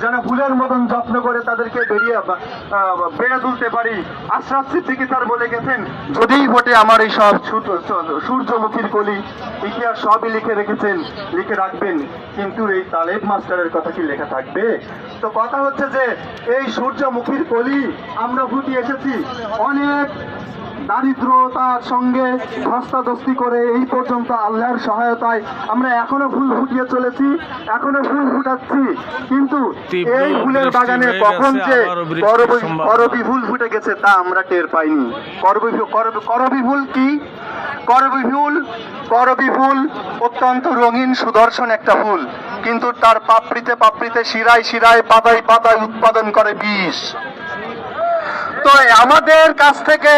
যেন ফুলের মতন যত্ন করে তাদেরকে বেরিয়ে বেড়ে তুলতে পারি। আশরাফ সিদ্দিকি স্যার বলে গেছেন, যদিই ভোটে আমার এই সব সূর্য- সূর্যমুখীর কলি, ইতিহাস সবই লিখে রেখেছেন, লিখে রাখবেন। কিন্তু এই তালেব মাস্টারের কথা কি লেখা থাকবে? তো কথা হচ্ছে যে, এই সূর্যমুখীর কলি আমরা ফুটিয়ে এসেছি। অনেক দারিদ্রতার সঙ্গে ধস্তাধস্তি করে এই পর্যন্ত আল্লাহর সহায়তায় আমরা এখনও ফুল ফুটিয়ে চলেছি এখনও ফুল ফুটাচ্ছি। কিন্তু এই ফুলের বাগানে কখন যে করবি ফুল ফুটে গেছে তা আমরা টের পাইনি। করবি করবি ফুল কি? করবি ফুল করবি ফুল অত্যন্ত রঙিন সুদর্শন একটা ফুল কিন্তু তার পাপড়িতে পাপড়িতে শিরায় শিরায় পাতায় পাতায় উৎপাদন করে বিষ। তো আমাদের কাছ থেকে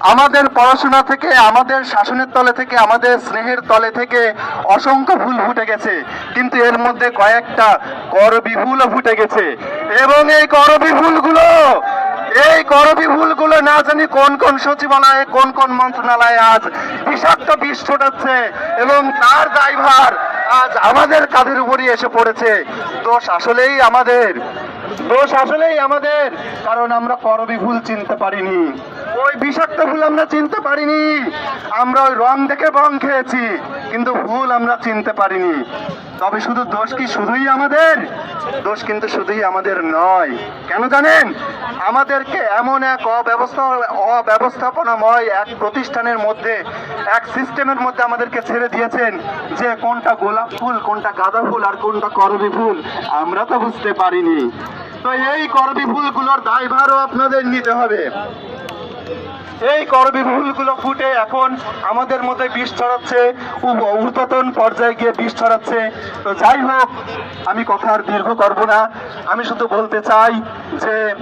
আমাদের পড়াশোনা থেকে, আমাদের শাসনের তলে থেকে, আমাদের স্নেহের তলে থেকে অসংখ্য ভুল ফুটে গেছে। কিন্তু এর মধ্যে কয়েকটা করবি ভুলও ফুটে গেছে। এবং এই করবি ভুলগুলো এই করবি ভুলগুলো না জানি কোন কোন সচিবালয়ে, কোন কোন মন্ত্রণালয়ে আজ বিষাক্ত বিষ ছোটাচ্ছে এবং তার দায়ভার আজ আমাদের কাঁধের উপরই এসে পড়েছে। দোষ আসলেই আমাদের। দোষ আসলেই আমাদের। কারণ আমরা করবি ভুল চিনতে পারিনি। ওই বিষাক্ত ভুল আমরা চিনতে পারিনি। আমরা ওই রং দেখে বং খেয়েছি। কিন্তু ভুল আমরা চিনতে পারিনি। তবে শুধু দোষ কি শুধুই আমাদের? দোষ কিন্তু শুধুই আমাদের নয়। কেন জানেন? আমাদেরকে এমন এক অব্যবস্থা, অব্যবস্থাপনাময় এক প্রতিষ্ঠানের মধ্যে, এক সিস্টেমের মধ্যে আমাদেরকে ছেড়ে দিয়েছেন যে কোনটা গোলাপ ফুল, কোনটা গাঁদা ফুল আর কোনটা করবি ফুল, আমরা তো বুঝতে পারিনি। তো এই করবি ফুলগুলোর দায়ভারও আপনাদের নিতে হবে। এই করবি ফুলগুলো ফুটে এখন আমাদের মধ্যে বিষ ছড়াচ্ছে, উ- ঊর্ধ্বতন পর্যায়ে গিয়ে বিষ ছড়াচ্ছে। তো যাই হোক, আমি কথা আর দীর্ঘ করব না। আমি শুধু বলতে চাই যে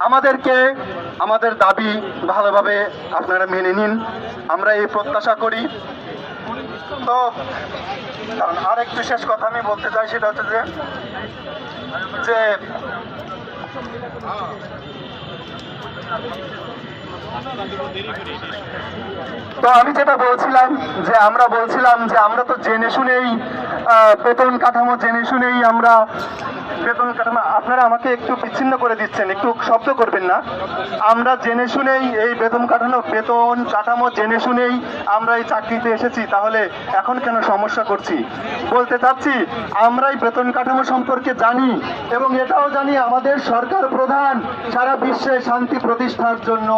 আমাদেরকে আমাদের দাবি ভালোভাবে আপনারা মেনে নিন। আমরা এই প্রত্যাশা করি। তো আর একটু শেষ কথা আমি বলতে চাই, সেটা হচ্ছে যে তো আমি যেটা বলছিলাম যে আমরা বলছিলাম যে আমরা তো জেনে শুনেই বেতন কাঠামো জেনে শুনেই আমরা বেতন কাঠামো আপনারা আমাকে একটু বিচ্ছিন্ন করে দিচ্ছেন, একটু শব্দ করবেন না। আমরা জেনে শুনেই এই বেতন কাঠামো বেতন কাঠামো জেনে শুনেই আমরা এই চাকরিতে এসেছি, তাহলে এখন কেন সমস্যা করছি? বলতে চাচ্ছি, আমরাই বেতন কাঠামো সম্পর্কে জানি এবং এটাও জানি আমাদের সরকার প্রধান সারা বিশ্বে শান্তি প্রতিষ্ঠার জন্য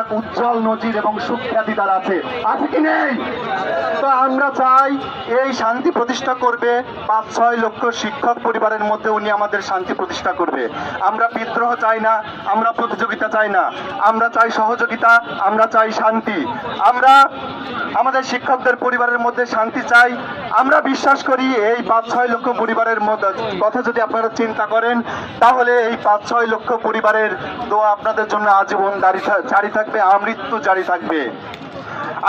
এক উজ্জ্বল নজির এবং সুখ্যাতি তার আছে। আছে কি নেই? তো আমরা চাই এই শান্তি প্রতিষ্ঠা করবে, পাঁচ, ছয় লক্ষ শিক্ষক পরিবারের মধ্যে উনি আমাদের শান্তি প্রতিষ্ঠা করবে। আমরা বিদ্রোহ চাই না, আমরা প্রতিযোগিতা চাই না। আমরা চাই সহযোগিতা, আমরা চাই শান্তি। আমরা আমাদের শিক্ষকদের পরিবারের মধ্যে শান্তি চাই। আমরা বিশ্বাস করি এই পাঁচ, ছয় লক্ষ পরিবারের মধ্যে কথা যদি আপনারা চিন্তা করেন, তাহলে এই পাঁচ, ছয় লক্ষ পরিবারের দোয়া আপনাদের জন্য আজীবন জারি থাকবে, আমৃত্যু জারি থাকবে।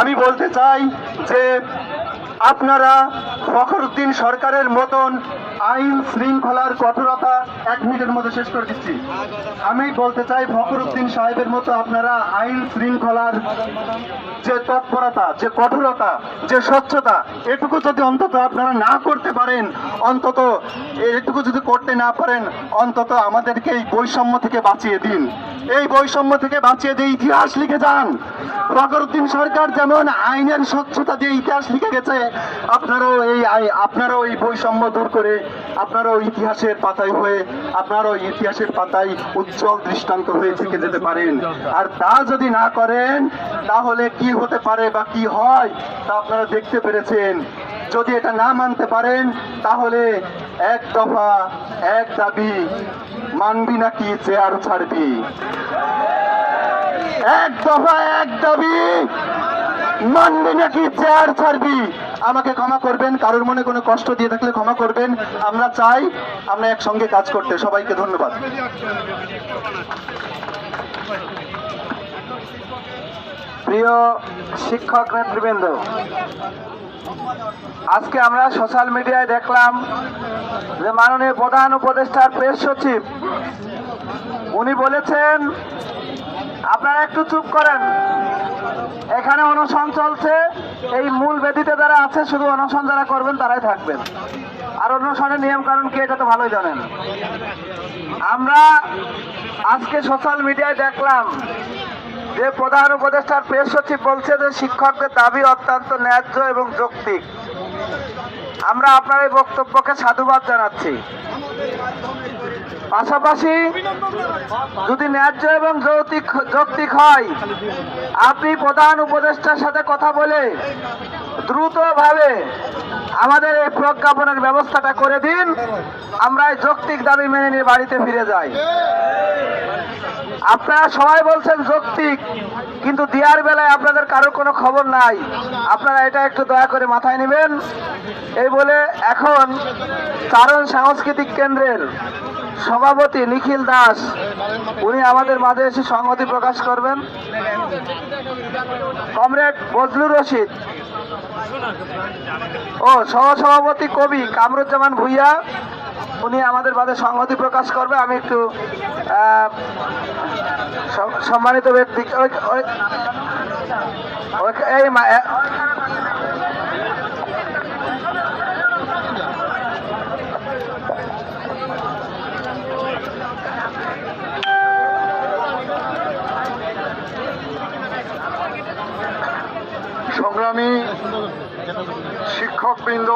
আমি বলতে চাই যে আপনারা ফখরুদ্দিন সরকারের মতন আইন শৃঙ্খলার কঠোরতা এক মিনিটের মধ্যে শেষ করে দিচ্ছি। আমি বলতে চাই, ফখরুদ্দিন সাহেবের মতো আপনারা আইন শৃঙ্খলার যে তৎপরতা, যে কঠোরতা, যে স্বচ্ছতা, এটুকু যদি অন্তত আপনারা না করতে পারেন, অন্তত এটুকু যদি করতে না পারেন, অন্তত আমাদেরকে এই বৈষম্য থেকে বাঁচিয়ে দিন। এই বৈষম্য থেকে বাঁচিয়ে দিয়ে ইতিহাস লিখে যান। ফখরুদ্দিন সরকার যেমন আইনের স্বচ্ছতা দিয়ে ইতিহাস লিখে গেছে, আপনারাও এই আই- আপনারাও এই বৈষম্য দূর করে আপনারাও ইতিহাসের পাতায় হয়ে আপনারাও ইতিহাসের পাতায় উজ্জ্বল দৃষ্টান্ত হয়ে থেকে যেতে পারেন। আর তা যদি না করেন, তাহলে কি হতে পারে বা কি হয় তা আপনারা দেখতে পেরেছেন। যদি এটা না মানতে পারেন, তাহলে এক দফা, এক দাবি, মানবি নাকি চেয়ার ছাড়বি? এক দফা, এক দাবি, মানবি নাকি চেয়ার ছাড়বি? আমাকে ক্ষমা করবেন, কারোর মনে কোনো কষ্ট দিয়ে থাকলে ক্ষমা করবেন। আমরা চাই আমরা একসঙ্গে কাজ করতে। সবাইকে ধন্যবাদ। প্রিয় শিক্ষক নেতৃবৃন্দ আজকে আমরা সোশ্যাল মিডিয়ায় দেখলাম যে মাননীয় প্রধান উপদেষ্টার প্রেস সচিব, উনি বলেছেন, আপনারা একটু চুপ করেন। এখানে অনশন চলছে, এই মূল বেদিতে যারা আছে, শুধু অনশন যারা করবেন, তারাই থাকবেন। আর অনুষ্ঠানের নিয়ম কানুন কি, এটা তো ভালোই জানেন। আমরা আজকে সোশ্যাল মিডিয়ায় দেখলাম যে প্রধান উপদেষ্টার প্রেস সচিব বলছে যে শিক্ষকদের দাবি অত্যন্ত ন্যায্য এবং যৌক্তিক। আমরা আপনার এই বক্তব্যকে সাধুবাদ জানাচ্ছি। পাশাপাশি যদি ন্যায্য এবং যৌক্তিক যৌক্তিক হয়, আপনি প্রধান উপদেষ্টার সাথে কথা বলে দ্রুতভাবে আমাদের এই প্রজ্ঞাপনের ব্যবস্থাটা করে দিন। আমরা এই যৌক্তিক দাবি মেনে নিয়ে বাড়িতে ফিরে যাই। আপনারা সবাই বলছেন যৌক্তিক, কিন্তু দেওয়ার বেলায় আপনাদের কারোর কোনো খবর নাই। আপনারা এটা একটু দয়া করে মাথায় নেবেন। এই বলে এখন চারণ সাংস্কৃতিক কেন্দ্রের সভাপতি নিখিল দাস, উনি আমাদের মাঝে এসে সংহতি প্রকাশ করবেন। কমরেড বজলুর রশিদ ও সহসভাপতি কবি কামরুজ্জামান ভুইয়া, উনি আমাদের মাঝে সংহতি প্রকাশ করবে। আমি একটু সম্মানিত ব্যক্তি এই সংগ্রামী শিক্ষকবৃন্দ